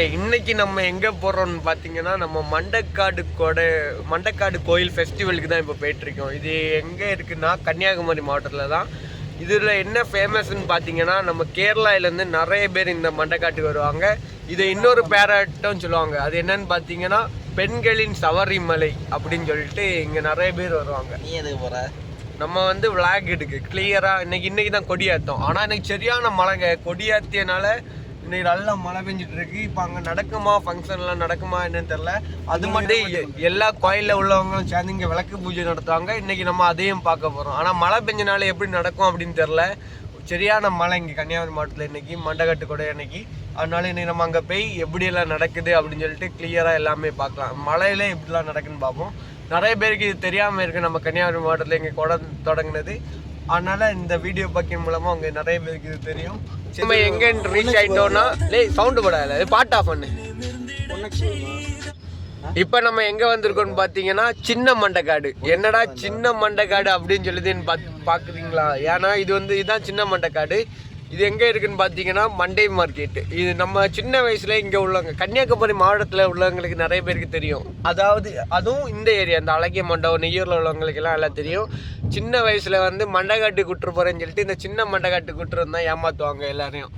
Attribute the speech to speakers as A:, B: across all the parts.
A: இன்னைக்கு நம்ம எங்க போறோம்னு பாத்தீங்கன்னா நம்ம மண்டக்காடு கொடை மண்டக்காடு கோயில் ஃபெஸ்டிவலுக்கு தான் இப்போ போயிட்டு இருக்கோம் இது எங்க இருக்குன்னா கன்னியாகுமரி மாவட்டத்துல தான். இதுல என்ன ஃபேமஸ்ன்னு பாத்தீங்கன்னா நம்ம கேரளால இருந்து நிறைய பேர் இந்த மண்டக்காட்டுக்கு வருவாங்க. இதை இன்னொரு பேராட்டம் சொல்லுவாங்க. அது என்னன்னு பாத்தீங்கன்னா பெண்களின் சவரிமலை அப்படின்னு சொல்லிட்டு இங்க நிறைய பேர் வருவாங்க.
B: நீ எதுக்கு போற?
A: நம்ம வந்து விளாக் எடுக்கு. கிளியரா இன்னைக்கு இன்னைக்கு தான் கொடியாத்தம். ஆனா இன்னைக்கு சரியான மழைங்க. கொடியாத்தியனால இன்னைக்கு நல்லா மழை பெஞ்சிட்டு இருக்கு இப்போ அங்க நடக்குமா? ஃபங்க்ஷன்லாம் நடக்குமா? என்னன்னு தெரியல. அது மட்டும் எல்லா கோயில்ல உள்ளவங்களும் சேர்ந்து இங்க விளக்கு பூஜை நடத்துவாங்க. இன்னைக்கு நம்ம அதையும் பார்க்க போறோம். ஆனா மழை பெஞ்சனால எப்படி நடக்கும் அப்படின்னு தெரியல. சரியான மழை இங்கே கன்னியாகுமரி மாவட்டத்தில் இன்னைக்கு மண்டகட்டு கூட இன்னைக்கு அதனால இன்னைக்கு நம்ம அங்கே போய் எப்படியெல்லாம் நடக்குது அப்படின்னு சொல்லிட்டு கிளியராக எல்லாமே பார்க்கலாம். மழையில எப்படிலாம் நடக்குன்னு பார்ப்போம். நிறைய பேருக்கு இது தெரியாமல் இருக்குது நம்ம கன்னியாகுமரி மாவட்டத்தில் இங்கே கொடை தொடங்குனது. அதனால இந்த வீடியோ பார்க்கின் மூலமாக அவங்க நிறைய பேருக்கு இது தெரியும். நம்ம எங்கே ரீச் ஆயிட்டோம்னா லேய் சவுண்டு போடாத பாட் ஆஃப் பண்ணு. இப்போ நம்ம எங்க வந்திருக்கோம்னு பாத்தீங்கன்னா சின்ன மண்டைக்காடு. என்னடா சின்ன மண்டைக்காடு அப்படின்னு சொல்லுதுன்னு பாத் பாக்குறீங்களா? ஏன்னா இது வந்து இதுதான் சின்ன மண்டைக்காடு. இது எங்கே இருக்குதுன்னு பார்த்தீங்கன்னா மண்டே மார்க்கெட்டு. இது நம்ம சின்ன வயசில் இங்கே உள்ளவங்க கன்னியாகுமரி மாவட்டத்தில் உள்ளவங்களுக்கு நிறைய பேருக்கு தெரியும். அதாவது அதுவும் இந்த ஏரியா இந்த அழகிய மண்டபம் நெய்யூரில் உள்ளவங்களுக்கெல்லாம் எல்லாம் தெரியும். சின்ன வயசில் வந்து மண்டைக்காட்டு குட்டுரு போகிறேன்னு சொல்லிட்டு இந்த சின்ன மண்டைக்காட்டு குட்டுரு தான் ஏமாற்றுவாங்க எல்லாரையும்.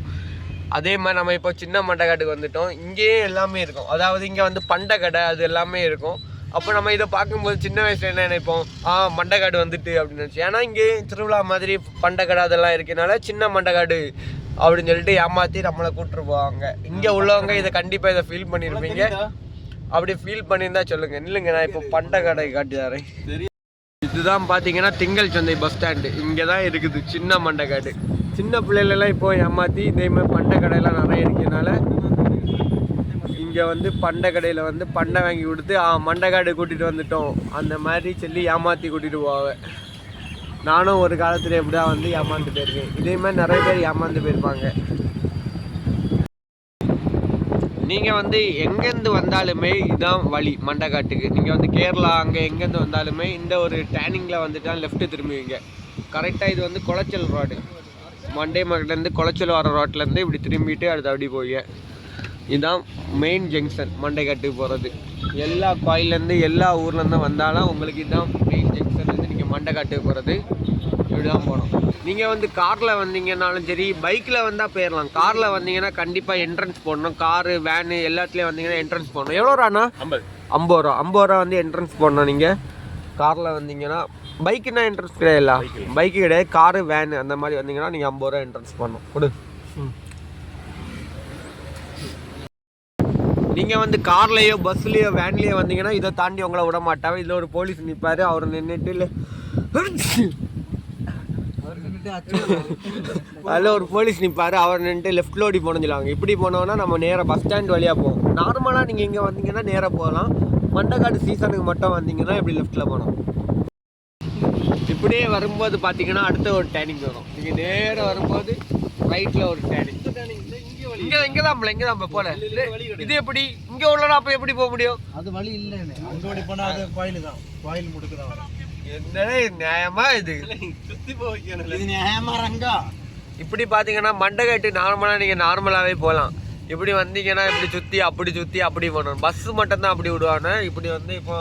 A: அதே மாதிரி நம்ம இப்போ சின்ன மண்டைக்காட்டுக்கு வந்துட்டோம். இங்கேயே எல்லாமே இருக்கும். அதாவது இங்கே வந்து பண்டை கடை அது எல்லாமே இருக்கும். அப்போ நம்ம இதை பார்க்கும்போது சின்ன வயசுல என்ன நினைப்போம்? ஆ மண்டைக்காடு வந்துட்டு அப்படின்னு நினச்சி. ஏன்னா இங்கே திருவிழா மாதிரி பண்டை கடை அதெல்லாம் இருக்கனால சின்ன மண்டைக்காடு அப்படின்னு சொல்லிட்டு ஏமாற்றி நம்மளை கூப்பிட்டு போவாங்க இங்கே உள்ளவங்க இதை கண்டிப்பாக இதை ஃபீல் பண்ணியிருப்பீங்க அப்படி ஃபீல் பண்ணியிருந்தா சொல்லுங்க. நில்லுங்க நான் இப்போ பண்டை கடை காட்டி தரேன். இதுதான் பார்த்தீங்கன்னா திங்கள் சந்தை பஸ் ஸ்டாண்டு இங்கே தான் இருக்குது சின்ன மண்டைக்காடு சின்ன பிள்ளைகளெல்லாம் இப்போ ஏமாற்றி இதே மாதிரி பண்டை கடையெல்லாம் நிறைய இருக்கனால இங்கே வந்து பண்டை கடையில் வந்து பண்டை வாங்கி கொடுத்து ஆ மண்டைக்காடு கூட்டிகிட்டு வந்துட்டோம். அந்த மாதிரி சொல்லி ஏமாற்றி கூட்டிகிட்டு போவேன் நானும் ஒரு காலத்தில் எப்படி தான் வந்து ஏமாந்து போயிருக்கேன் இதே மாதிரி நிறைய பேர் ஏமாந்து போயிருப்பாங்க. நீங்கள் வந்து எங்கேருந்து வந்தாலுமே இதுதான் வழி மண்டைக்காட்டுக்கு நீங்கள் வந்து கேரளா அங்கே எங்கேருந்து வந்தாலுமே இந்த ஒரு டேனிங்கில் வந்துட்டா லெஃப்ட்டு திரும்புவீங்க. கரெக்டாக இது வந்து குளச்சல் ரோடு மண்டே மார்க்கெட்லேருந்து குளச்சல் வர ரோட்லேருந்து இப்படி திரும்பிட்டு அடுத்து அப்படி போய் இதுதான் மெயின் ஜங்ஷன் மண்டைக்காட்டுக்கு போகிறது எல்லா கோயிலேருந்து எல்லா ஊர்லேருந்து வந்தாலும் உங்களுக்கு இதுதான் மெயின் ஜங்ஷன்லேருந்து நீங்கள் மண்டைக்காட்டுக்கு போகிறது இப்படி தான் போகணும். நீங்கள் வந்து காரில் வந்தீங்கன்னாலும் சரி பைக்கில் வந்தால் போயிடலாம் காரில் வந்தீங்கன்னா கண்டிப்பாக என்ட்ரன்ஸ் போடணும். காரு வேனு எல்லாத்துலேயும் வந்தீங்கன்னா என்ட்ரன்ஸ் போடணும். எவ்வளோ ரூபாண்ணா?
B: ஐம்பது.
A: ஐம்பது ரூபா. ஐம்பது ரூபா வந்து என்ட்ரன்ஸ் போடணும் நீங்கள் காரில் வந்தீங்கன்னா பைக்குன்னா என்ட்ரன்ஸ் கிடையாதுல்ல? பைக்கு கிடையாது. காரு வேனு அந்த மாதிரி வந்தீங்கன்னா நீங்கள் ஐம்பது ரூபா என்ட்ரன்ஸ் பண்ணணும் கொடு. நீங்கள் வந்து கார்லேயோ பஸ்லேயோ வேன்லேயோ வந்தீங்கன்னா இதை தாண்டி உங்களை விட மாட்டாங்க. இதில் ஒரு போலீஸ் நிற்பார் அவர் நின்றுட்டு இல்லை. அதில் ஒரு போலீஸ் நிற்பார் அவர் நின்றுட்டு லெஃப்ட் ஓடி போகணும்னு சொல்லுவாங்க. இப்படி போனோம்னா நம்ம நேராக பஸ் ஸ்டாண்ட் வழியாக போவோம். நார்மலாக நீங்கள் இங்கே வந்தீங்கன்னா நேராக போகலாம். மண்டக்காடு சீசனுக்கு மட்டும் வந்தீங்கன்னா இப்படி லெஃப்ட்டில் போகணும்? இப்படியே வரும்போது பார்த்தீங்கன்னா அடுத்த ஒரு டேனிங் வரும். நீங்கள் நேராக வரும்போது ரைட்டில் ஒரு டேனிங் இங்கே இங்கே தான் இங்கே தான் போல. இது எப்படி? இங்கே உள்ளனா அப்போ எப்படி போக முடியும்?
C: அது வழி இல்லைன்னு. அங்க ஓடி போனா அது கோயில் தான் கோயில் முடுக்கு தான்
A: என்னடா இது நியாயமா இது?
C: இது நியாயமா ரங்கா?
A: இப்படி பார்த்தீங்கன்னா மண்டைக்காட்டு நார்மலாக நீங்கள் நார்மலாகவே போகலாம் இப்படி வந்தீங்கன்னா இப்படி சுற்றி அப்படி சுற்றி அப்படி போகணும். பஸ்ஸு மட்டும்தான் அப்படி விடுவாங்க. இப்படி வந்து இப்போ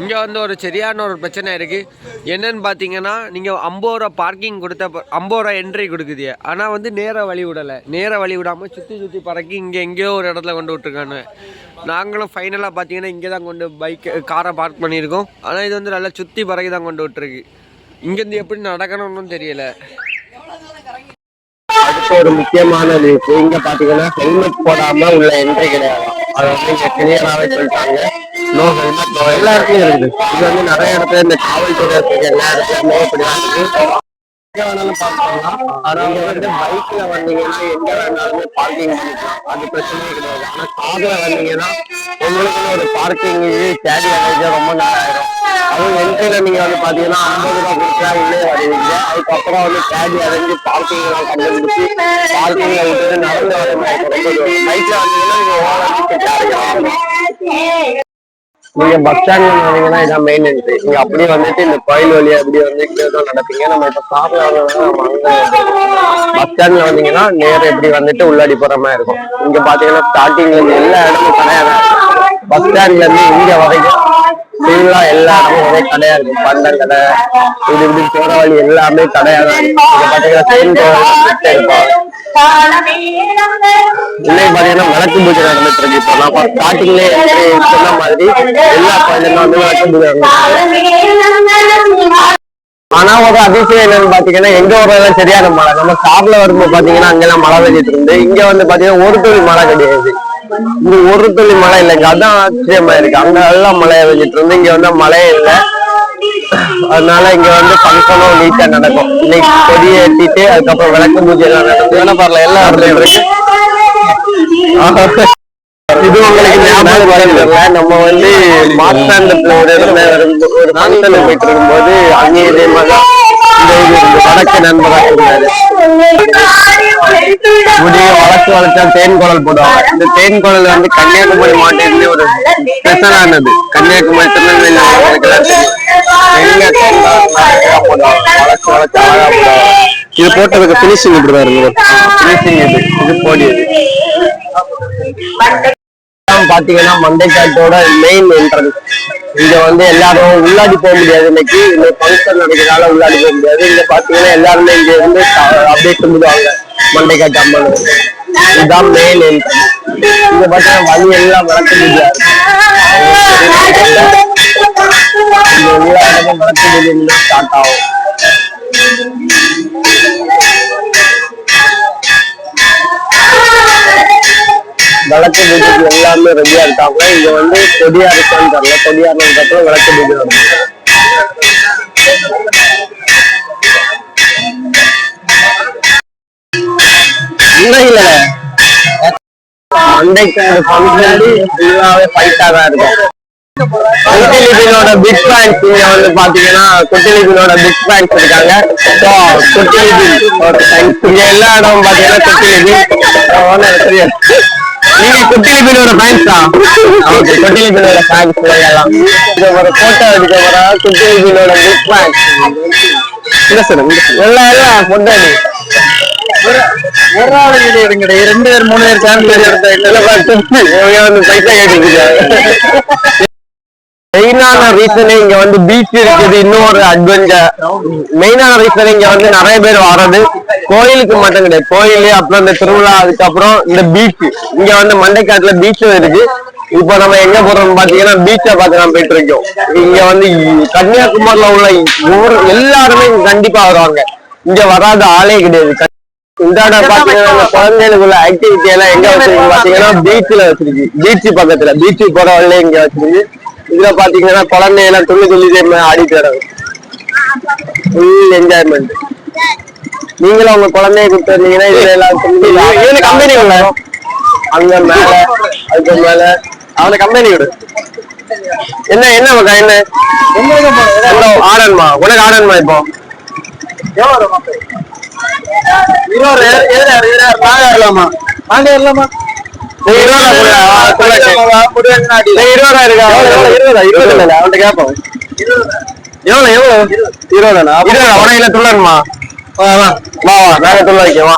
A: இங்கே வந்து ஒரு சரியான ஒரு பிரச்சனை இருக்குது என்னன்னு பார்த்தீங்கன்னா நீங்கள் ஐம்பது ரூபா பார்க்கிங் கொடுத்த ஐம்பது ரூபா என்ட்ரி கொடுக்குது. ஆனால் வந்து நேராக வழி விடலை. நேராக வழி விடாமல் சுற்றி சுற்றி பறக்கி இங்கே எங்கேயோ ஒரு இடத்துல கொண்டு விட்டுருக்கானு நாங்களும் ஃபைனலாக பார்த்தீங்கன்னா இங்கே தான் கொண்டு பைக் காரை பார்க் பண்ணியிருக்கோம். ஆனால் இது வந்து நல்லா சுற்றி பறக்கி தான் கொண்டு விட்டுருக்கு. இங்கேருந்து எப்படி நடக்கணும்னு தெரியல. அடுத்து ஒரு முக்கியமானது இருக்கு இங்க பாத்தீங்கன்னா ஹெல்மெட் போடாம உள்ள என்ட்ரி கிடையாது. அதை வந்து இங்க கிளியராகவே சொல்லிட்டாங்க. எல்லா இடத்துலயும் இருக்குது இது வந்து நிறைய இடத்துல இந்த காவல்துறை இருக்கு எல்லா இடத்துலயுமே இப்படி தான் இருக்கு எங்க வேணாலும் பார்க் வந்து பைக்ல வந்தீங்கன்னா எங்க வேணாலுமே பார்க்கிங் பண்ணிக்கலாம் அது பிரச்சனையே கிடையாது ஆனா கார்ல வந்தீங்கன்னா உங்களுக்குன்னு ஒரு பார்க்கிங் தேடி அடைஞ்சா ரொம்ப நேரம் ஆயிரும் அதுவும் என்ட்ரில நீங்க வந்து பாத்தீங்கன்னா ஐம்பது ரூபா கொடுத்தா உள்ளே வருவீங்க அதுக்கப்புறம் வந்து தேடி அடைஞ்சு பார்க்கிங் எல்லாம் கண்டுபிடிச்சு பார்க்கிங்ல விட்டுட்டு நடந்து வர மாதிரி இருக்கும். பைக்ல வந்தீங்கன்னா நீங்க ஓவர்
B: நீங்க பஸ் ஸ்டாண்ட்ல வந்தீங்கன்னா இதான் மெயின் என்ட்ரி நீங்க அப்படியே வந்துட்டு இந்த கோயில் வழியா அப்படியே வந்து கீழே தான் நடப்பீங்க. நம்ம இப்ப சாப்பிட வந்தோம்னா நம்ம அங்க பஸ் ஸ்டாண்ட்ல வந்தீங்கன்னா நேரா இப்படி வந்துட்டு உள்ளாடி போற மாதிரி இருக்கும். இங்க பாத்தீங்கன்னா ஸ்டார்டிங்ல இருந்து எல்லா இடமும் கிடையாது பஸ் ஸ்டாண்ட்ல இருந்து இங்க வரைக்கும் ஃபுல்லா எல்லா இடமும் ஒரே கடையா இருக்கும். பண்டம் கடை இது இப்படி போற வழி எல்லாமே கடையா தான் இருக்கும். இங்க பாத்தீங்கன்னா செயின் கோவில். இருப்பாங்க இன்னைக்கு பாத்தீங்கன்னா விளக்கு பூஜை நடந்துட்டு இருக்கு இப்போ நான் ஸ்டார்டிங்ல சொன்ன மாதிரி எல்லா கோயிலும் வந்து விளக்கு பூஜை ஆனா ஒரு அதிசயம் என்னன்னு பாத்தீங்கன்னா எங்க ஒரு சரியான மழை. நம்ம சாப்பிட வரும்போது பாத்தீங்கன்னா அங்கெல்லாம் மழை பெஞ்சிட்டு இருந்து இங்க வந்து பாத்தீங்கன்னா ஒரு துளி மழை கிடையாது. இங்க ஒரு துளி மழை இல்லைங்க. அதான் ஆச்சரியமா இருக்கு. அங்க எல்லாம் மழையை பெஞ்சிட்டு இருந்து இங்க வந்து மழையே இல்லை. அதனால இங்க வந்து ஃபங்க்ஷனும் நீட்டா நடக்கும். இன்னைக்கு கொடி ஏற்றிட்டு அதுக்கப்புறம் விளக்கு பூஜை எல்லாம் நடக்கும். ஏன்னா பரல எல்லா இடத்துலயும் இருக்கு. இது உங்களுக்கு ஞாபகம் வரல நம்ம வந்து மாத்தாண்டத்துல ஒரு இடத்துல ஒரு ஃபங்க்ஷன் போயிட்டு இருக்கும்போது அங்கே இதே மாதிரி வடக்கு நண்பராக இருந்தாரு. முடிய வளர்ச்சி வளர்ச்சா தேன் குழல் போடுவாங்க. இந்த தேன் குழல் வந்து கன்னியாகுமரி மாவட்டத்திலே ஒரு ஸ்பெஷலானது கன்னியாகுமரி திருநெல்வேலி மாவட்டத்துக்கு போடுவாங்க. வளர்ச்சி வளர்ச்சி அழகா போடுவாங்க. இது போட்டதுக்கு பினிஷிங் இப்படிதான் இருக்கு பினிஷிங் இது. இது போடியது. பாத்தீங்கன்னா மண்டைக்காட்டோட மெயின் என்ட்ரன்ஸ் இங்க வந்து எல்லாரும் உள்ளாடி போக முடியாது இன்னைக்கு. இந்த ஃபங்க்ஷன் நடக்கிறதால உள்ளாடி போக முடியாது. இங்க பாத்தீங்கன்னா எல்லாருமே இங்க இருந்து அப்படியே கும்பிடுவாங்க. மண்டைக்காட்டு அம்மன். இதுதான் மெயின் என்ட்ரன்ஸ் இங்க பாத்தீங்கன்னா வழி எல்லாம் இருக்கும் இங்க எல்லா இடமும் விளக்கு பூஜை ஸ்டார்ட் ஆகும். விளக்கு பூஜைக்கு எல்லாமே ரெடியா இருக்காங்க. இங்க வந்து கொடியா இருக்கான்னு தெரியல. கொடியா இருந்ததுக்கு அப்புறம் விளக்கு பூஜை நடக்கும் இல்ல இல்ல மண்டைக்காடு ஃபங்க்ஷன் ஃபுல்லாவே ஃபைட்டா தான் இருக்கும். குட்டிலிபினோட பிக் ஃபேன்ஸ் இங்க வந்து பாத்தீங்கன்னா குட்டிலிபினோட பிக் ஃபேன்ஸ் இருக்காங்க. ஸோ குட்டிலிபின் ஒரு இங்க எல்லா இடம் பாத்தீங்கன்னா குட்டிலிபின். தெரியாது நீங்க குட்டிலிபினோட ஃபேன்ஸ் தான் ஓகே குட்டிலிபினோட ஃபேன்ஸ் எல்லாம் இது ஒரு போட்டோ எடுக்க வர குட்டிலிபினோட பிக் ஃபேன்ஸ் இல்ல சார் எல்லாம் எல்லாம் போட்டோ
C: ஒரு ஆள் வீடியோ எடுங்கடா ரெண்டு பேர் மூணு பேர் சேர்ந்து எடுத்தா
B: இல்ல பைசா கேட்டு மெயினான ரீசனே இங்க வந்து பீச் இருக்குது இன்னொரு அட்வென்ச்சர் மெயினான ரீசன் இங்க வந்து நிறைய பேர் வர்றது. கோயிலுக்கு மட்டும் கிடையாது. கோயில் அப்புறம் இந்த திருவிழா அதுக்கப்புறம் இந்த பீச் இங்க வந்து மண்டைக்காட்டுல பீச்சும் இருக்கு. இப்போ நம்ம எங்க போறோம் பாத்தீங்கன்னா பீச்சை பார்த்து நம்ம போயிட்டு இருக்கோம். இங்க வந்து கன்னியாகுமரியில உள்ள ஊர் எல்லாருமே இங்க கண்டிப்பா வருவாங்க. இங்க வராத ஆளே கிடையாது. இந்த இடம் பாத்தீங்கன்னா குழந்தைகளுக்குள்ள ஆக்டிவிட்டி எல்லாம் எங்க வச்சிருக்கு பாத்தீங்கன்னா பீச்ல வச்சிருக்கு. பீச் பக்கத்துல. பீச் போற வழியில இங்க வச்சிருக்கு. இதுல பாத்தீங்கன்னா குழந்தை எல்லாம் துள்ளி துள்ளி ஆடிட்டு கிடக்கும் ஃபுல் என்ஜாய்மெண்ட் நீங்களும் உங்க குழந்தைய கூப்பிட்டு வந்தீங்கன்னா இதுல எல்லாம் கம்பெனி அங்க மேல அதுக்கு மேல அவன கம்பெனி விடு என்ன என்ன மக்கா என்ன ஆடன்மா உனக்கு ஆடன்மா இப்போ இருபது இருபது இருபது இருபதா இருக்கா? இருபதா இருபது இல்ல அவன்கிட்ட கேட்போம் எவ்வளவு? எவ்வளவு இருபதானா இருபதா உனக்கு துள்ளணுமா வா வா. வா வா நாங்க துள்ள வைக்கவா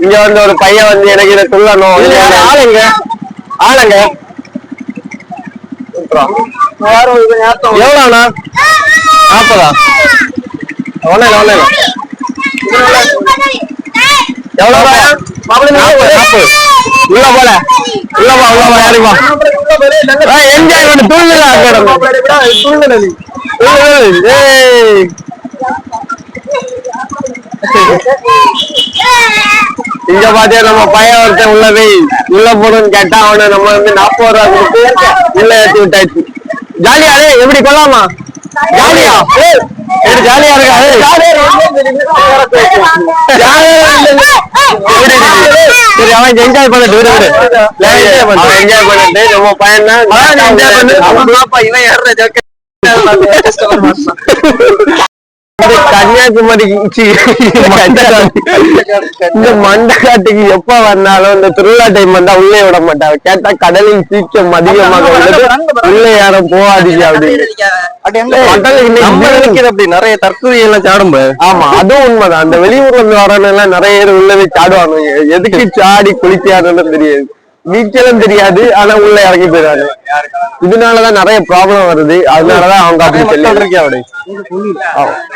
B: இங்க வந்து ஒரு பையன் வந்து எனக்கு இதை துள்ளணும். ஆளுங்க ஆளுங்க எவ்வளோண்ணா நாற்பதா? ஒண்ணு ஒண்ணு எவ்வளவு மாப்பிள்ளை நாற்பது உள்ள போல உள்ள போ உள்ள போ யாரு போ என்ஜாய் பண்ணு இங்க பாத்தியா நம்ம பையன் ஒருத்தன் உள்ள போய் உள்ள போகணும்னு கேட்டா அவனை நம்ம வந்து நாற்பது ரூபா கொடுத்து உள்ள ஏத்தி விட்டாச்சு ஜாலியா எப்படி கொள்ளாமா ஜாலியா ஜாலியா இருக்கா. ஜாலியா. சரி அவன் என்ஜாய் பண்ணிட்டு விடு விடு. என்ஜாய் பண்ணு. என்ஜாய் பண்ணிட்டு நம்ம பையன் என்ஜாய் பண்ணு. அவன் பாப்பா இவன் ஏற ஜோக்க இந்த கன்னியாகுமரி. இந்த மண்டகாட்டுக்கு எப்ப வந்தாலும் இந்த திருவிழா டைம் வந்தா உள்ளே விட மாட்டாங்க கேட்டா கடலில் சீக்கிரம் அதிகமாக உள்ளது உள்ளே யாரும் போகாதீங்க அப்படின்னு.
D: அப்படி நிறைய தற்கொலை எல்லாம் சாடும்
B: ஆமா அதுவும் உண்மைதான். அந்த வெளியூர்ல இருந்து வரவங்க எல்லாம் நிறைய பேர் உள்ளவே சாடுவாங்க. எதுக்கு சாடி குளிக்காதுன்னு தெரியாது. நீச்சலும் தெரியாது ஆனா உள்ள இறங்கி போயிடுவாங்க. இதனாலதான் நிறைய ப்ராப்ளம் வருது. அதனாலதான் அவங்க அப்படி சொல்லி.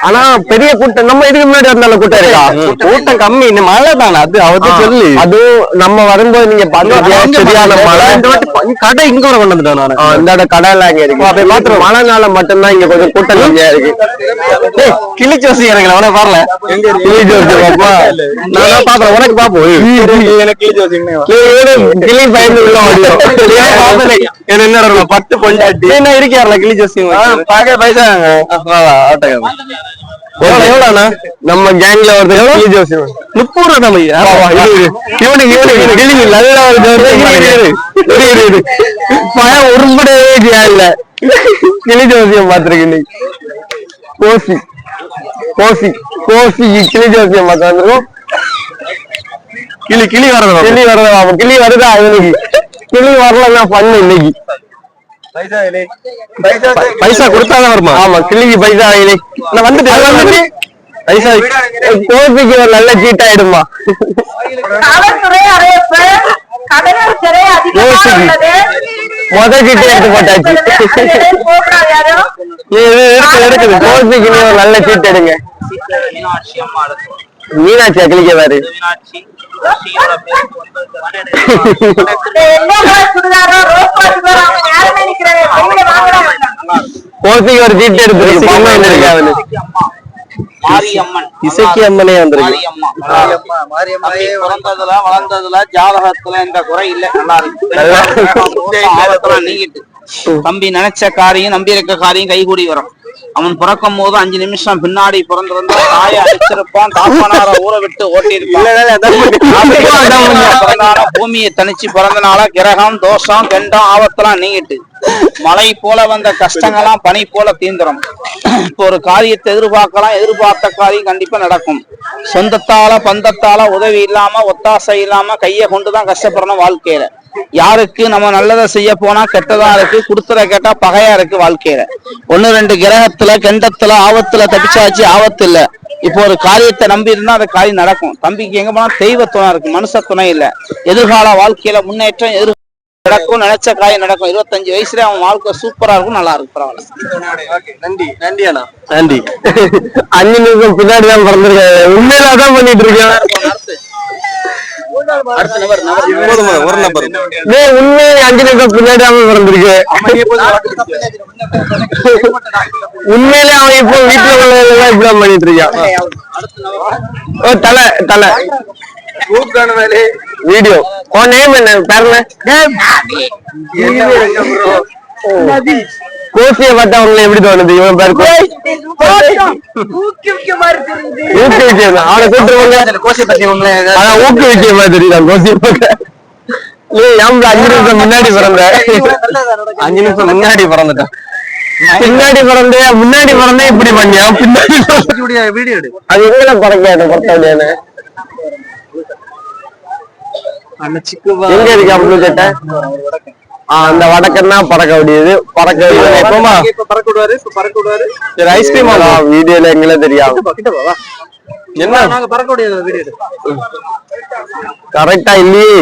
B: ஆனா பெரிய கூட்டம் நம்ம இதுக்கு முன்னாடி வந்தாலும் கூட்டம் இருக்கா?
D: கூட்டம் கம்மி. இந்த மழை தானே? அது அவத்து சொல்லு.
B: அதுவும் நம்ம வரும்போது நீங்க பாத்தீங்க சரியான மழை.
D: இந்த வாட்டி ப- கடை இங்க வர கொண்டு வந்துட்டேன் நானு.
B: ஆ, இந்த கடை எல்லாம் இங்க இருக்கு. அப்ப மாத்திரம் மழை நாள மட்டும்தான் இங்க கொஞ்சம் கூட்டம் கம்மியா இருக்கு.
D: கிளி ஜோசி இறங்கல அவனே வரல
B: கிளி ஜோசி பாப்பா.
D: நான் பாப்பேன் உனக்கு பாப்போம். எனக்கு கிளி ஜோசி
B: கிளி பயந்து உள்ள ஓடிடும்.
D: என்ன என்ன பத்து பொண்டாட்டி. என்ன இருக்காருல கிளி ஜோசி பாக்க பைசா ஆட்டோக்காரன் எவ்வளவு எவ்வளோண்ணா
B: நம்ம கேங்ல ஒருத்தர் கிளி ஜோசி
D: முப்பது ரூபா நம்ம
B: இவனுக்கு நல்ல ஒரு. பயம் உருப்படவே இல்ல கிளி ஜோசியம் பாத்துருக்கு இன்னைக்கு. கோசி. கோசி. கோசி கிளி ஜோசியம் பார்த்து வந்திருக்கோம்.
D: கிளி கிளி வரது?
B: கிளி வருதா? பாப்போம். கிளி வருதா இவனுக்கு? கிளி வரலன்னா பண்ணு இன்னைக்கு.
D: பைசா கொடுத்தாதான் வருமா?
B: ஆமா கிளிக்கு பைசா ஆகலை
D: நான் வந்துட்டு பைசா
B: கோபிக்கு ஒரு நல்ல சீட் ஆயிடுமா
E: காவல்துறை அறையப்பு கடலூர் சிறை அதிகமாக
B: யோசிக்கு.
E: உள்ளது.
B: முத சீட்டை எடுத்து போட்டாச்சு இருக்குது கோபிக்கு நீ ஒரு நல்ல சீட் எடுங்க.
F: மீனாட்சி அம்மா அடுத்து
B: மீனாட்சியா கிளிக்க பாரு
F: மீனாட்சி ரோஷியோட பேருக்கு வந்து
E: இந்த எல்லோ கலர் சுடிதாரோ ரோஸ் கலர் சுடிதாரோ அவங்க யாருமே நிக்கிறாங்க வெளியில வாங்குறாங்க
B: கோபிக்கு ஒரு சீட் எடுத்து பொம்மை இருக்கு அவனு
F: அம்மா மாரியம்மன்.
D: இசைக்கு அம்மனே வந்திருக்கு.
F: பிறந்ததுல வளர்ந்ததுல ஜாதகத்துல எந்த குறை இல்ல. நல்லா இருக்கு. நீங்கிட்டு. தம்பி நினைச்ச காரியம் நம்பி இருக்க காரியம் கைகூடி வரும். அவன் பிறக்கும் போது அஞ்சு நிமிஷம் பின்னாடி பிறந்திருந்தா தாயை அடிச்சிருப்பான் தாப்பனார ஊற விட்டு ஓட்டியிருப்பான் பூமியை தனிச்சு பிறந்தனால கிரகம் தோஷம் கெண்டம் ஆபத்தெல்லாம் நீங்கிட்டு. மழை போல வந்த கஷ்டங்கள்லாம் பனி போல தீந்துரும். இப்போ ஒரு காரியத்தை எதிர்பார்க்கலாம் எதிர்பார்த்த காரியம் கண்டிப்பா நடக்கும். சொந்தத்தால பந்தத்தால உதவி இல்லாம ஒத்தாசை இல்லாம கையை கொண்டுதான் கஷ்டப்படணும் வாழ்க்கையில. யாருக்கு நம்ம நல்லதை செய்ய போனா கெட்டதா இருக்கு கொடுத்துற கேட்டா பகையா இருக்கு வாழ்க்கையில. ஒண்ணு ரெண்டு கிரகத்துல கெண்டத்துல ஆபத்துல தப்பிச்சாச்சு ஆபத்து இல்ல. இப்போ ஒரு காரியத்தை நம்பி இருந்தா அந்த காரியம் நடக்கும். தம்பிக்கு எங்க போனா தெய்வ துணை இருக்கு மனுஷ துணை இல்ல. எதிர்கால வாழ்க்கையில முன்னேற்றம் எதிர் நடக்கும் நினைச்ச காரியம் நடக்கும். இருபத்தஞ்சு வயசுல அவன் வாழ்க்கை சூப்பரா இருக்கும் நல்லா இருக்கும் பரவாயில்ல.
D: நன்றி. நன்றி அண்ணா. நன்றி.
B: அஞ்சு நிமிஷம் பின்னாடி தான் உண்மையில அதான் பண்ணிட்டு இருக்கேன்
D: ஒரு நம்பர்
B: அஞ்சு நிமிஷம் பின்னாடி தான் பிறந்திருக்கு உண்மையிலே அவன் இப்போ வீட்டுல உள்ளதெல்லாம் இப்படிதான் பண்ணிட்டு இருக்கான். ஓ தலை தலை. வீடியோ. உன் நேம் என்ன? பேருங்க கோசிய பார்த்தா உங்களுக்கு எப்படி தோணுது? இவன் பேர்
E: ஊக்குவிக்க
B: அவனை கூட்டுருவாங்க
D: கோசி பத்தி உங்களை
B: அதான் ஊக்குவிக்க மாதிரி தெரியுதான் ஏன் அஞ்சு நிமிஷம் முன்னாடி பிறந்த?
D: அஞ்சு நிமிஷம் முன்னாடி பிறந்துட்டேன்
B: பின்னாடி பிறந்தே முன்னாடி பிறந்தே இப்படி பண்ணியா? பின்னாடி
D: வீடியோ எடு
B: அது எங்களை பறக்காது பொறுத்தவரையான எங்க இருக்கு சட்டை ஆஹ் அந்த வடக்கன்னா பறக்க முடியுது பறக்க முடியாது எப்பமா?
D: இப்ப பறக்க விடுவாரு இப்ப பறக்க விடுவாரு சரி
B: ஐஸ்கிரீம் வீடியோல எங்களை
D: போவா என்ன? நாங்க பறக்க முடியாது வீடியோ எடு
B: கரெக்டா இல்லையே.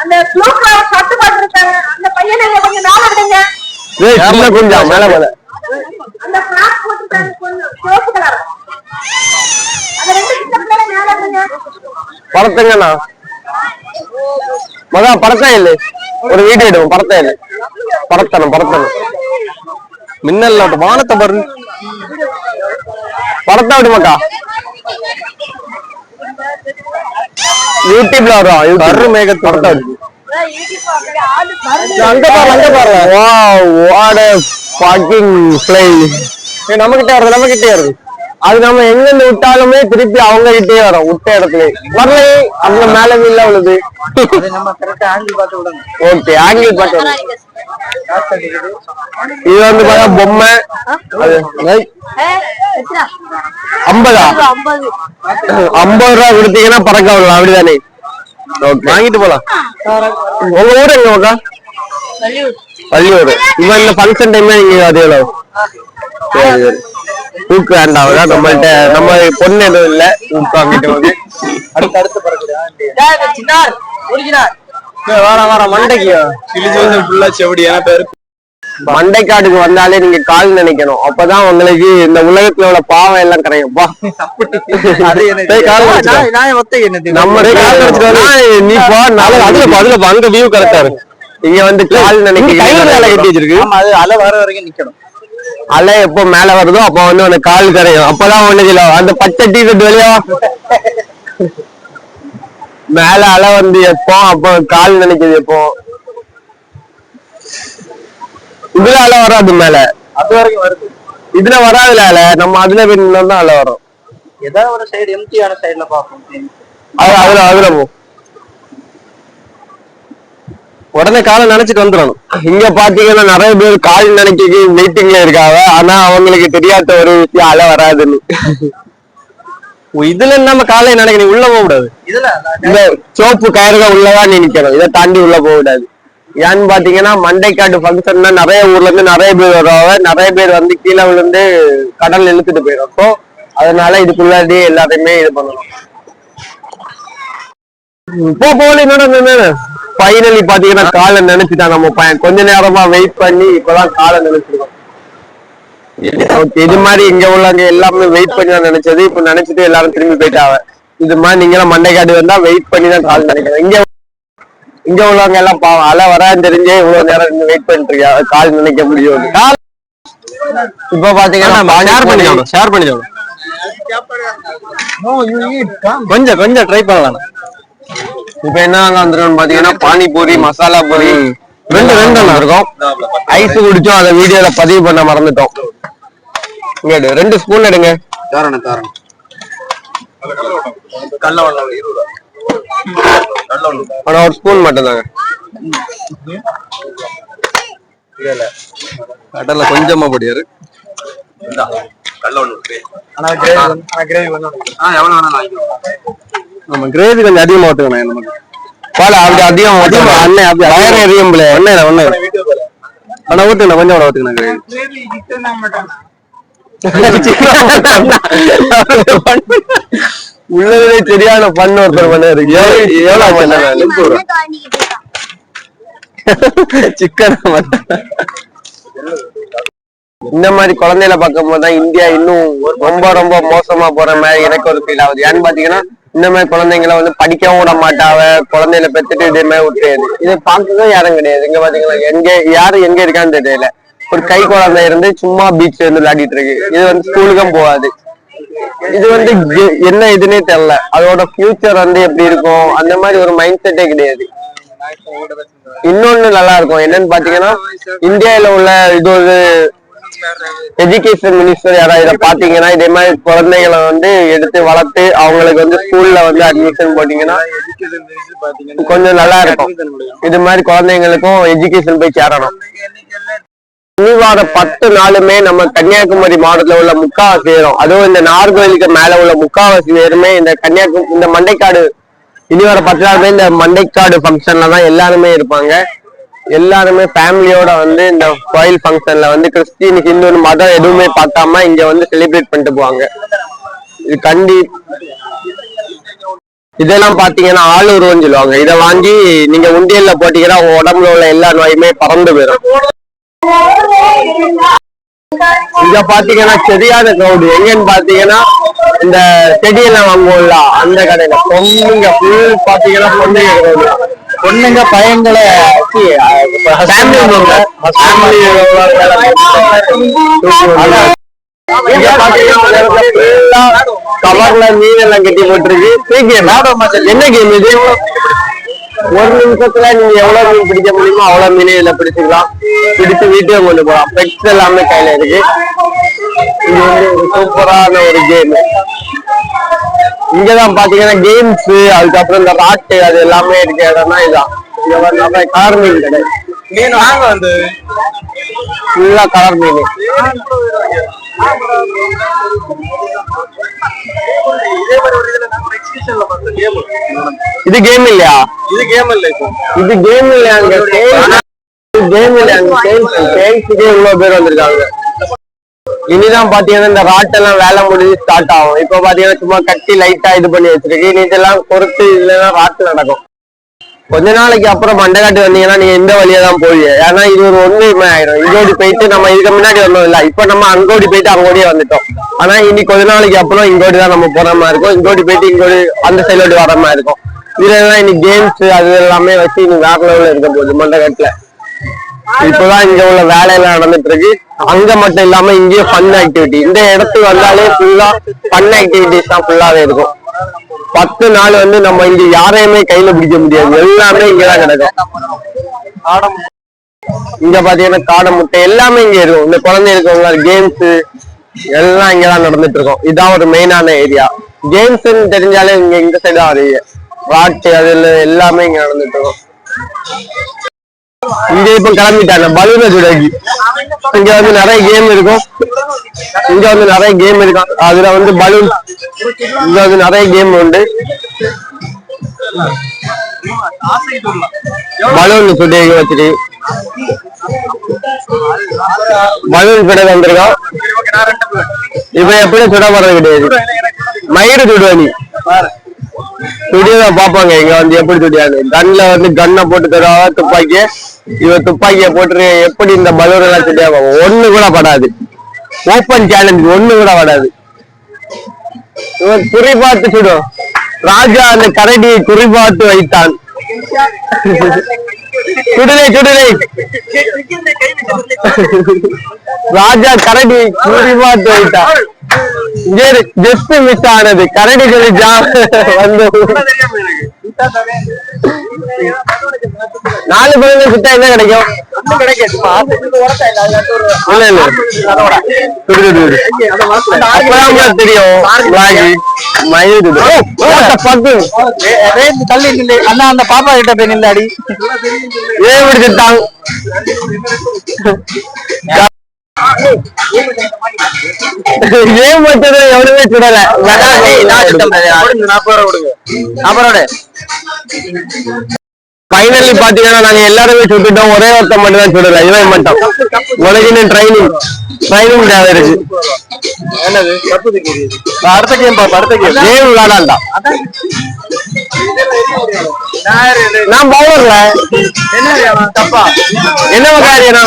E: அந்த ப்ளூ கலர் சட்டு போட்டிருக்காங்க. அந்த பையனை கொஞ்சம் மேல விடுங்க.
B: ஏய், சின்ன குஞ்சா? மேல? மேல
E: அந்த ஃபிராக் போட்டிருக்காங்க கொஞ்சம் சிவப்பு கலர் அந்த ரெண்டு சின்ன பிள்ளைகளை மேல விடுங்க.
B: பறத்துங்கண்ணா மகா பறத்தா இல்லை? ஒரு வீடியோ எடுவோம் பறத்தா இல்லை பறத்தணும் பறத்தணும்
D: மின்னல் வானத்தை பாரு.
B: பறத்தா விடுமாக்கா யூடியூப்ல வரும்
D: கரு மேகத்து
B: பறத்தா விடு. அங்க பாரு அங்க பாரு. வாவ் வாட் fucking fly ஏய் நம்ம கிட்ட வருது நம்ம கிட்டே வருது. அது நம்ம எங்க இருந்து விட்டாலுமே திருப்பி அவங்க கிட்டே வரும் விட்ட இடத்துல. வரல அங்க மேல இல்ல உள்ளது ஓகே ஆங்கிள் பார்த்து இது வந்து பார்த்தா பொம்மை? ஐம்பதா? ஐம்பது ரூபா கொடுத்தீங்கன்னா பறக்க விடலாம் அப்படிதானே? வாங்கிட்டு போலாம். உங்க ஊர் எங்க உக்கா வள்ளியூர். இவன் இந்த ஃபங்க்ஷன் டைம்ல நீங்க அது எவ்வளவு? சரி சரி. ஊக்கு அதான் நம்மள்ட்ட நம்ம பொண்ணு எதுவும் இல்ல. ஊக்கு வாங்கிட்டு வந்து வார வார மண்டைக்கு
D: கிழிச்சு வந்து ஃபுல்லா செவடியான பேரு
B: மண்டைக்காடுக்கு வந்தாலே நீங்க கால் நினைக்கணும். அப்பதான் உங்களுக்கு இந்த உலகத்துல உள்ள பாவம் எல்லாம் கரையும். பா டேய், கால் நினைச்சுக்கோ. நம்ம கால் நினைச்சுக்கோ. நான் நீ போ அதுல அதுல. அங்க வியூ கரெக்டா இருக்கு. இங்க வந்து கால் நினைக்க கட்டி வச்சிருக்கு.
F: ஆமா அது அலை வர வரைக்கும் நிக்கணும்.
B: அலை எப்போ மேல வருதோ அப்ப வந்து உனக்கு கால் கரையும். அப்பதான் ஒண்ணு இல்ல அந்த பச்சை டீ ஷர்ட் வெளியா மேல அலை வந்து எப்போ? அப்போ கால் நினைக்குது எப்போ? இதுல அலை வராது மேல.
F: அது வரைக்கும் வருது.
B: இதுல வராதுல அலை. நம்ம அதுல போய் தான் அலை வரும்.
F: ஏதாவது ஒரு சைடு எம்டியான சைடுல பார்ப்போம்.
B: அது அதுல அதுல போ. உடனே காலை நினைச்சிட்டு வந்துடணும். இங்க பாத்தீங்கன்னா நிறைய பேர் கால் நினைக்க வெயிட்டிங்ல இருக்காங்க. ஆனா அவங்களுக்கு தெரியாத ஒரு விஷயம் அலை வராதுன்னு. இதுல நம்ம காலை நினைக்க நீ உள்ள போக கூடாது.
F: இதுல?
B: இந்த சோப்பு கயிறுக உள்ளதான் நீ நிக்கணும். இதை தாண்டி உள்ள போக கூடாது. ஏன்னு பாத்தீங்கன்னா மண்டைக்காட்டு ஃபங்க்ஷன்னா நிறைய ஊர்ல இருந்து நிறைய பேர் வருவாங்க. நிறைய பேர் வந்து கீழே விழுந்து கடல் இழுத்துட்டு போயிடும். ஸோ அதனால இதுக்குள்ளாடி எல்லாத்தையுமே இது பண்ணணும். இப்போ போல என்னோட ஃபைனலி பாத்தீங்கன்னா காலை நினைச்சுட்டான் நம்ம பையன். கொஞ்ச நேரமா வெயிட் பண்ணி இப்பதான் காலை நினைச்சிருக்கோம். ஓகே இது மாதிரி இங்க உள்ளவங்க எல்லாமே வெயிட் பண்ணி தான் நினைச்சது. இப்ப நினைச்சிட்டு எல்லாரும் திரும்பி போயிட்டாங்க இது மாதிரி நீங்க எல்லாம் மண்டைக்காடு வந்தா வெயிட் பண்ணி தான் கால் நினைக்கிறேன் இங்க இங்க உள்ளவங்க எல்லாம் பாவம். அலை வரான்னு தெரிஞ்சே இவ்வளவு நேரம் வெயிட் பண்ணிட்டு இருக்காங்க கால் நினைக்க முடியும் இப்ப பாத்தீங்கன்னா ஷேர் பண்ணிக்கோங்க ஷேர் பண்ணிக்கோங்க. கொஞ்சம் கொஞ்சம் ட்ரை பண்ணலாம் இப்ப என்ன வந்துடும் பாத்தீங்கன்னா பானிபூரி மசாலா பூரி ரெண்டு ரெண்டு ஒண்ணு இருக்கும் ஐஸ் குடிச்சோம் அதை வீடியோல பதிவு பண்ண மறந்துட்டோம். இங்க ரெண்டு ஸ்பூன் எடுங்க.
D: தாரண தாரண
B: ஆனா ஒரு ஸ்பூன் மட்டும் தாங்க கடல்ல கொஞ்சமா பொடியாரு
D: கல்ல
C: ஆனா கிரேவி ஆனா கிரேவி வந்து
D: ஆ எவ்வளவு வேணாலும் வாங்கிக்கோ
B: நம்ம கிரேவி கொஞ்சம் அதிகமா ஊத்துக்கணும் நமக்கு பால அப்படி அதிகம் அதிகமா அண்ணன் அப்படி வயரம் எரியும் பிள்ளை ஒண்ணே ஒண்ணு ஆனா ஊத்துக்கணும் கொஞ்சம் கூட ஊத்துக்கணும் கிரேவி உள்ளதுலே சரியான பண்ண ஒருத்தர் பண்ணாரு எவ்வளவு சிக்கன் இந்த மாதிரி குழந்தைகளை பார்க்கும்போது தான் இந்தியா இன்னும் ரொம்ப ரொம்ப மோசமா போற மாதிரி எனக்கு ஒரு ஃபீல் ஆகுது. ஏன்னு பாத்தீங்கன்னா இந்த மாதிரி குழந்தைங்களை வந்து படிக்கவும் விட மாட்டாவ குழந்தையில பெற்றுட்டு இதே மாதிரி விட்டுறது இதை பார்க்கவே யாரும் கிடையாது. இங்க பாத்தீங்களா எங்க யாரு எங்க இருக்கான்னு தெரியல. ஒரு கை குழந்தை இருந்து சும்மா பீச்ல இருந்து விளையாடிட்டு இருக்கு. இது வந்து ஸ்கூலுக்கும் போகாது. இது வந்து என்ன இதுன்னே தெரியல. அதோட ஃபியூச்சர் வந்து எப்படி இருக்கும்? அந்த மாதிரி ஒரு மைண்ட் செட்டே கிடையாது. இன்னொன்னு நல்லா இருக்கும். என்னன்னு பாத்தீங்கன்னா இந்தியாவில உள்ள இது ஒரு எஜுகேஷன் மினிஸ்டர் யாராவது இதை பாத்தீங்கன்னா இதே மாதிரி குழந்தைகளை வந்து எடுத்து வளர்த்து அவங்களுக்கு வந்து ஸ்கூல்ல வந்து அட்மிஷன் போட்டீங்கன்னா கொஞ்சம் நல்லா இருக்கும். இது மாதிரி குழந்தைங்களுக்கும் எஜுகேஷன் போய் சேரணும். சனிவார பத்து நாளுமே நம்ம கன்னியாகுமரி மாவட்டத்துல உள்ள முக்காவாசி ஏறும் அதுவும் இந்த நார்கோயிலுக்கு மேல உள்ள முக்காவாசி பேருமே இந்த கன்னியாகுமரி இந்த மண்டைக்காடு இனி வர பத்து நாளுமே இந்த மண்டைக்காடு ஃபங்க்ஷன்ல தான் எல்லாருமே இருப்பாங்க. எல்லாருமே ஃபேமிலியோட வந்து இந்த கோயில் ஃபங்க்ஷன்ல வந்து கிறிஸ்டின் ஹிந்துன்னு மதம் எதுவுமே பார்க்காம இங்க வந்து செலிப்ரேட் பண்ணிட்டு போவாங்க. இது கண்டி இதெல்லாம் பாத்தீங்கன்னா ஆளுருவன்னு சொல்லுவாங்க. இதை வாங்கி நீங்க உண்டியல்ல போட்டீங்கன்னா உங்க உடம்புல உள்ள எல்லா நோயுமே பறந்து போயிடும் இங்க பாத்தீங்கன்னா சரியான கிரௌடு எங்கன்னு பாத்தீங்கன்னா இந்த செடியெல்லாம் வாங்குவோம்ல அந்த கடையில. பொண்ணுங்க ஃபுல் பாத்தீங்கன்னா பொண்ணுங்க கிரௌடு பொண்ணுங்க பையங்களை கவர்ல மீன் எல்லாம் கட்டி போட்டிருக்கு. என்ன கேம் இது? ஒரு நிமிஷத்துல நீங்க எவ்வளவு மீன் பிடிக்க முடியுமோ அவ்வளவு மீன் இதுல பிடிச்சிக்கலாம். பிடிச்சு வீட்டுக்கு கொண்டு போகலாம். பெட்ஸ் எல்லாமே கையில இருக்கு. இது வந்து ஒரு சூப்பரான ஒரு கேம் இங்கதான் பாத்தீங்கன்னா கேம்ஸ் அதுக்கப்புறம் இந்த ராட்டு அது எல்லாமே இருக்க இடம்னா இதான். இங்க வந்து கார்மிங் கடை
D: மீன் வாங்க வந்து.
B: ஃபுல்லா கலர் மீன் இது கேம் இல்லையா?
D: இது கேம் இல்ல
B: இது கேம் இல்லையாங்க கேம் சேல்ஸுக்கே இவ்வளவு பேர் வந்திருக்காங்க? இனிதான் பாத்தீங்கன்னா இந்த ராட்டெல்லாம் வேலை முடிஞ்சு ஸ்டார்ட் ஆகும். இப்ப பாத்தீங்கன்னா சும்மா கட்டி லைட்டா இது பண்ணி வச்சிருக்கு இனி இதெல்லாம் பொறுத்து இதுல ராட்டு நடக்கும். கொஞ்ச நாளைக்கு அப்புறம் மண்டகாட்டு வந்தீங்கன்னா நீங்க இந்த வழியா தான் போவீங்க. ஏன்னா இது ஒரு ஒன்றுமே ஆயிடும் இங்கோடி போயிட்டு நம்ம இதுக்கு முன்னாடி வந்தோம் இல்ல. இப்ப நம்ம அங்கோடி போயிட்டு அங்கோடியே வந்துட்டோம். ஆனா இனி கொஞ்ச நாளைக்கு அப்புறம் இங்கோடி தான் நம்ம போற மாதிரி இருக்கும். இங்கோடி போயிட்டு இங்கோடி அந்த சைடோடி வர மாதிரி இருக்கும். இதுல இனி கேம்ஸ் அது எல்லாமே வச்சு இனி வேற லெவல்ல இருக்க போகுது மண்டகத்துல இப்பதான் இங்க உள்ள வேலையெல்லாம் நடந்துட்டு இருக்கு அங்க மட்டும் இல்லாம இங்கேயும் ஃபன் ஆக்டிவிட்டி இந்த இடத்துக்கு வந்தாலே ஃபுல்லா ஃபன் ஆக்டிவிட்டிஸ் தான் ஃபுல்லாவே இருக்கும். பத்து நாள் வந்து நம்ம இங்க யாரையுமே கையில பிடிக்க முடியாது. எல்லாமே இங்கதான் கிடக்கும். இங்க பாத்தீங்கன்னா காடை முட்டை எல்லாமே இங்க இருக்கும். இந்த குழந்தை இருக்கவங்க கேம்ஸ் எல்லாம் இங்கதான் நடந்துட்டு இருக்கும் இதான் ஒரு மெயினான ஏரியா கேம்ஸ் தெரிஞ்சாலே இங்க இந்த சைடு தான் வருவீங்க ராட்டு அதுல எல்லாமே இங்க நடந்துட்டு இருக்கும் இங்க இப்ப கிளம்பிட்டாங்க. பலூன சுடகி இங்க வந்து நிறைய கேம் இருக்கும். இங்க வந்து நிறைய கேம் இருக்கும். அதுல வந்து பலூன். இங்க வந்து நிறைய கேம் உண்டு. பலூன் சுடகி வச்சுட்டு. பலூன் சுட வந்திருக்கோம். இப்ப எப்படி சுட போறது கிடையாது. மயிறு சுடுவனி துடியதான் பாப்பாங்க இங்க வந்து எப்படி துடியாது கன்ல வந்து கன்னை போட்டு தருவாங்க துப்பாக்கி இவன் துப்பாக்கிய போட்டு எப்படி இந்த பலூர் எல்லாம் சுடியா ஒண்ணு கூட படாது. ஓப்பன் சேலஞ்ச் ஒண்ணு கூட படாது. இவன் குறி பார்த்து சுடும் ராஜா அந்த கரடியை குறி பார்த்து வைத்தான். குடிலை குடிலை ராஜா கரடி குறி பார்த்து வைத்தான் ஜஸ்ட் மிஸ் ஆனது. கரடி சொல்லி ஜா வந்து நாலு பழங்க சுத்தா என்ன கிடைக்கும் இல்ல இல்ல. அப்பதான் தெரியும் மயில்?
D: தள்ளி நில்லு அண்ணா அந்த பாப்பா கிட்ட போய் நில்லாடி
B: ஏன் இப்படி செத்தாங்க? ஏன் எவனுமே சுடல ஃபைனலி பாத்தீங்கன்னா நாங்க எல்லாருமே சுட்டுட்டோம் ஒரே ஒருத்தன் மட்டும் தான் சுடல. இவன் மட்டும். இன்னும் ட்ரைனிங் ட்ரைனிங் தேவை இருக்கு
D: அடுத்த கேம் பாப்பா அடுத்த கேம்
B: கேம் விளாடாண்டா நான் பவுலர்ல
D: என்ன தப்பா
B: என்ன காரியம்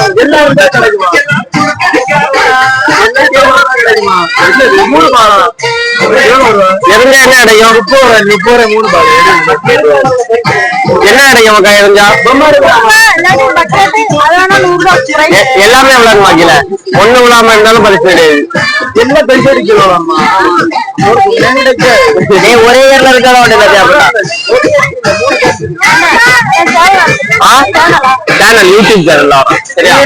D: மூணு பாலா
B: எரிஞ்சா என்ன அடையும்
D: முப்பது மூணு பால்
B: என்ன அடையும் எரிஞ்சா எல்லாமே விளாட மாக்கல ஒண்ணு விழாம இருந்தாலும் பரிசு கிடையாது
D: என்ன பைசா அடிக்கலாம்
B: நீ ஒரே ஏர்ல இருக்காத சேனல் யூடியூப் சேனல் சரியா?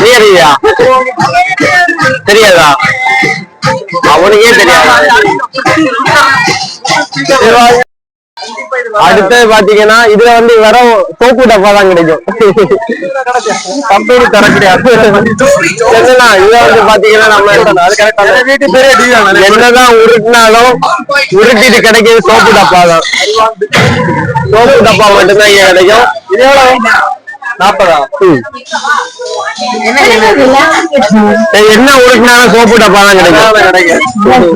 B: நீ அறியா தெரியாதா? அவனுக்கே தெரியாதா? அடுத்து பாத்தீங்கன்னா இதுல வந்து வெறும் சோப்பு டப்பா தான் கிடைக்கும். கம்பெனி தர கிடையாது. என்னன்னா இதுல வந்து பாத்தீங்கன்னா நம்ம என்னதான் உருட்டினாலும் உருட்டிட்டு கிடைக்கிறது சோப்பு டப்பா தான். சோப்பு டப்பா மட்டும்தான் இங்க கிடைக்கும். இது எவ்வளவு நாற்பதா? என்ன உருட்டினாலும் சோப்பு டப்பா தான் கிடைக்கும்.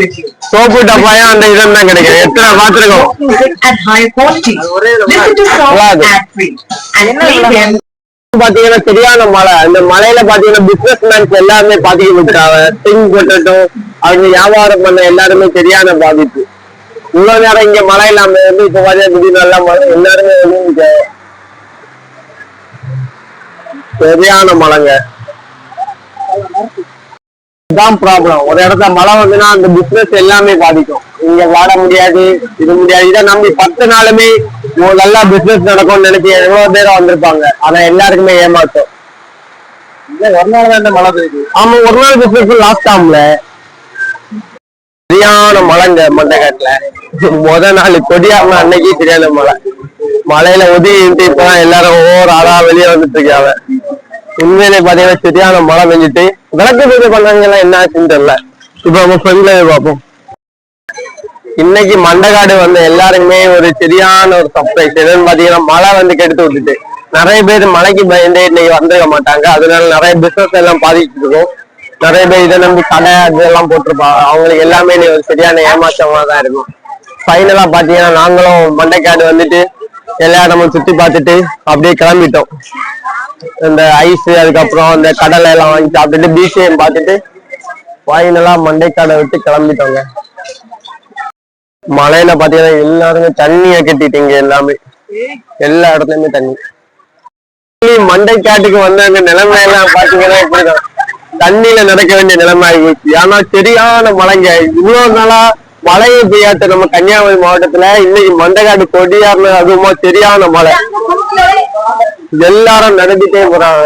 B: சோப்பு டப்பாயா அந்த இதம் தான் கிடைக்கும். எத்தனை பாத்துருக்கோம் பாத்தீங்கன்னா சரியான மழை. அந்த மழையில பாத்தீங்கன்னா பிசினஸ் மேன்ஸ் எல்லாருமே பாத்தீங்க விட்டாங்க திங் போட்டட்டும் அவங்க வியாபாரம் பண்ண எல்லாருமே சரியான பாதிப்பு. இவ்வளவு நேரம் இங்க மழை இல்லாம இருந்து இப்ப பாத்தீங்கன்னா திடீர்னு நல்லா மழை. எல்லாருமே வந்து இங்க சரியான மழைங்க இதுதான் ப்ராப்ளம் ஒரு இடத்துல மழை வந்துன்னா அந்த பிசினஸ் எல்லாமே பாதிக்கும். இங்க வாட முடியாது இது முடியாது. இதை நம்பி பத்து நாளுமே நல்லா பிசினஸ் நடக்கும்னு நினைச்சு எவ்வளவு பேர் வந்திருப்பாங்க. ஆனா எல்லாருக்குமே ஏமாத்தம்.
D: ஒரு நாள் தான் மழை பெய்யுது.
B: ஆமா ஒரு நாள் பிசினஸ் லாஸ்ட் ஆம்ல சரியான மழைங்க மண்டகாட்டுல முத நாள் கொடியாம அன்னைக்கு சரியான மழை. மழையில ஒதுங்கிட்டு இப்பதான் எல்லாரும் ஒவ்வொரு ஆளா வெளியே வந்துட்டு இருக்காங்க. உண்மையிலே பாத்தீங்கன்னா சரியான மழை பெஞ்சிட்டு விளக்கு பூஜை பண்றவங்க எல்லாம் என்ன ஆச்சுன்னு தெரியல. இப்ப நம்ம ஃப்ரெண்ட்ல பார்ப்போம். இன்னைக்கு மண்டகாடு வந்த எல்லாருக்குமே ஒரு சரியான ஒரு சர்ப்ரைஸ் என்னன்னு பாத்தீங்கன்னா மழை வந்து கெடுத்து விட்டுட்டு. நிறைய பேர் மழைக்கு பயந்து இன்னைக்கு வந்துருக்க மாட்டாங்க. அதனால நிறைய பிசினஸ் எல்லாம் பாதிச்சுட்டு இருக்கும். நிறைய பேர் இதை நம்பி கடை இதெல்லாம் போட்டிருப்பாங்க அவங்களுக்கு எல்லாமே ஒரு சரியான ஏமாற்றமா தான் இருக்கும். ஃபைனலா பாத்தீங்கன்னா நாங்களும் மண்டைக்காடு வந்துட்டு எல்லா இடமும் சுத்தி பார்த்துட்டு அப்படியே கிளம்பிட்டோம். இந்த ஐஸ் அதுக்கப்புறம் இந்த கடலை எல்லாம் வாங்கி சாப்பிட்டுட்டு பிசிஎம் பார்த்துட்டு ஃபைனலா மண்டைக்காடை விட்டு கிளம்பிட்டோங்க. மலையில பாத்தீங்கன்னா எல்லாருமே தண்ணிய கட்டிட்டீங்க எல்லாமே. எல்லா இடத்துலயுமே தண்ணி. மண்டைக்காட்டுக்கு வந்தவங்க நிலைமை எல்லாம் பாத்தீங்கன்னா இப்படிதான். தண்ணியில நடக்க வேண்டிய நிலைமை ஆகி ஏன்னா சரியான மலைங்க இவ்வளவு நாளா மழையை பெய்யாத நம்ம கன்னியாகுமரி மாவட்டத்துல இன்னைக்கு மண்டைக்காடு கொடியாருன அதுவுமா சரியான மழை. எல்லாரும் நடந்துட்டே போறாங்க.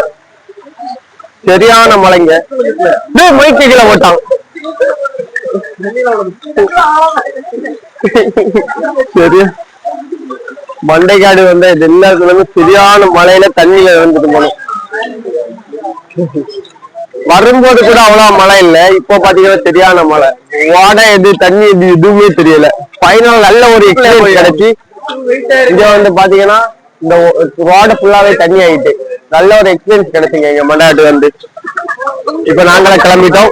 B: சரியான மலைங்க. டேய், மைக்கு கீழே போட்டான். சரி. மண்டைக்காடு வந்த இது எல்லாருக்குமே சரியான மலையில தண்ணியில வந்துட்டு போனோம். வரும்போது கூட அவ்வளவு மழை இல்ல. இப்போ பாத்தீங்கன்னா சரியான மழை. வாடை எது தண்ணி எது எதுவுமே தெரியல. ஃபைனல் நல்ல ஒரு எக்ஸ்பீரியன்ஸ் கிடைச்சி. இங்க வந்து பாத்தீங்கன்னா இந்த ரோடு ஃபுல்லாவே தண்ணி ஆயிட்டு. நல்ல ஒரு எக்ஸ்பீரியன்ஸ் கிடைச்சிங்க இங்க மண்டாட்டு வந்து. இப்ப நாங்களே கிளம்பிட்டோம்.